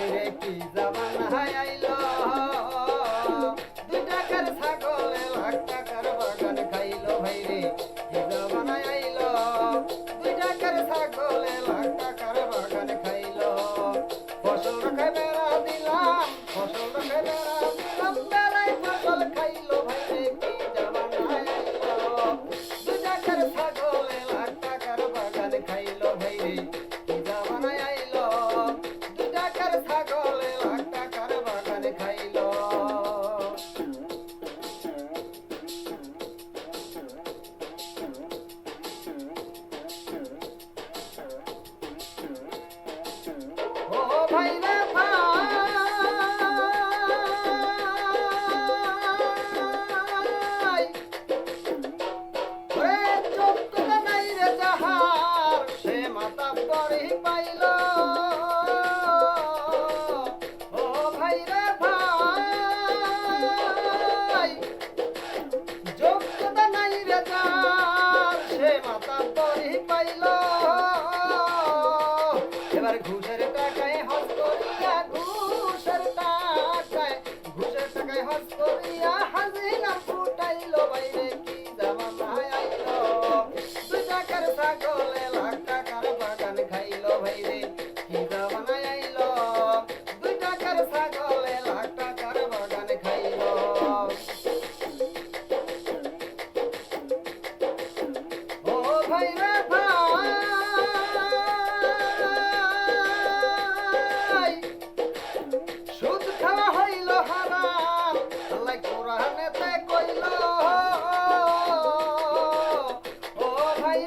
Hare Krishna. Pile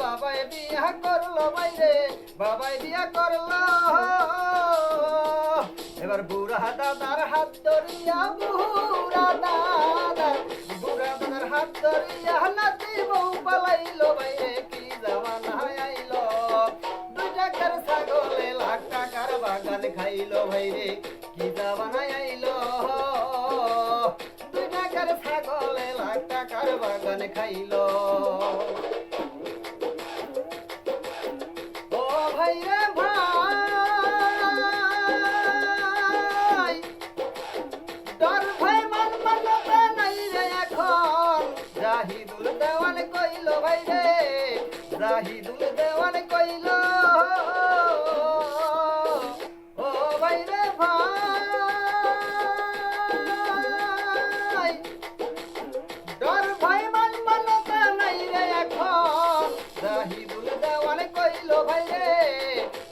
বাবাই বিয়া করল ভাই রে বাবাই বিয়া করল এবার বুড়া দাদার হাত ধরিয়া, বুড়া দাদা বুড়া দাদার হাত ধরিয়া নাতি বউ পালাইলো বাইরে খাইলো ভাইরে, কি জামানা আইলো? দুই টাকার ছাগলে লাখ টাকার বাগান খাইলো। ও ভাই রে ভাই ডর রে জাহিদুল দেওয়ান কইল ভাই রে জাহিদুল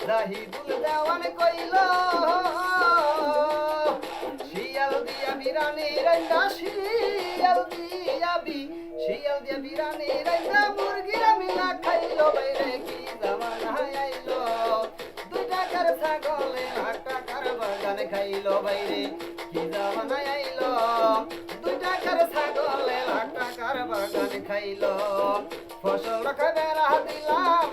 জাহিদুল দেওয়ান কইল, শিয়াল দিয়া বিরানি রাইন্দা শিয়াল দিয়া বি, শিয়াল দিয়া বিরানি রাইন্দা মুরগিরা মিলা খাইলো, বাইরে কি জামানা আইলো? দুই টাকার ছাগলে আট টাকার বাগান খাইলো, বাইরে কি জামানা আইলো? দুই টাকার ছাগলে আট টাকার বাগান খাইলো? ফসল রক্ষা বেড়া দিলাম